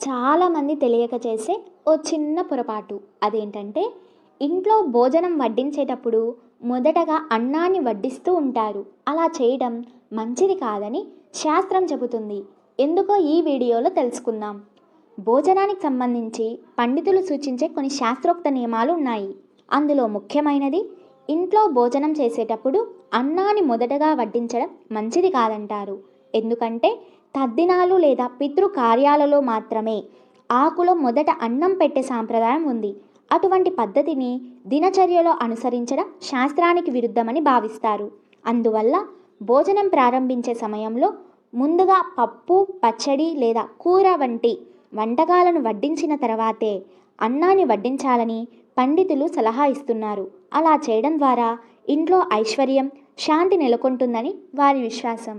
చాలామంది తెలియక చేసే ఓ చిన్న పొరపాటు. అదేంటంటే ఇంట్లో భోజనం వడ్డించేటప్పుడు మొదటగా అన్నాన్ని వడ్డిస్తూ ఉంటారు. అలా చేయడం మంచిది కాదని శాస్త్రం చెబుతుంది. ఎందుకో ఈ వీడియోలో తెలుసుకుందాం. భోజనానికి సంబంధించి పండితులు సూచించే కొన్ని శాస్త్రోక్త నియమాలు ఉన్నాయి. అందులో ముఖ్యమైనది ఇంట్లో భోజనం చేసేటప్పుడు అన్నాన్ని మొదటగా వడ్డించడం మంచిది కాదంటారు. ఎందుకంటే తద్దినాలు లేదా పితృ కార్యాలలో మాత్రమే ఆకులో మొదట అన్నం పెట్టే సాంప్రదాయం ఉంది. అటువంటి పద్ధతిని దినచర్యలో అనుసరించడం శాస్త్రానికి విరుద్ధమని భావిస్తారు. అందువల్ల భోజనం ప్రారంభించే సమయంలో ముందుగా పప్పు పచ్చడి లేదా కూర వంటి వంటకాలను వడ్డించిన తర్వాతే అన్నాన్ని వడ్డించాలని పండితులు సలహా ఇస్తున్నారు. అలా చేయడం ద్వారా ఇంట్లో ఐశ్వర్యం శాంతి నెలకొంటుందని వారి విశ్వాసం.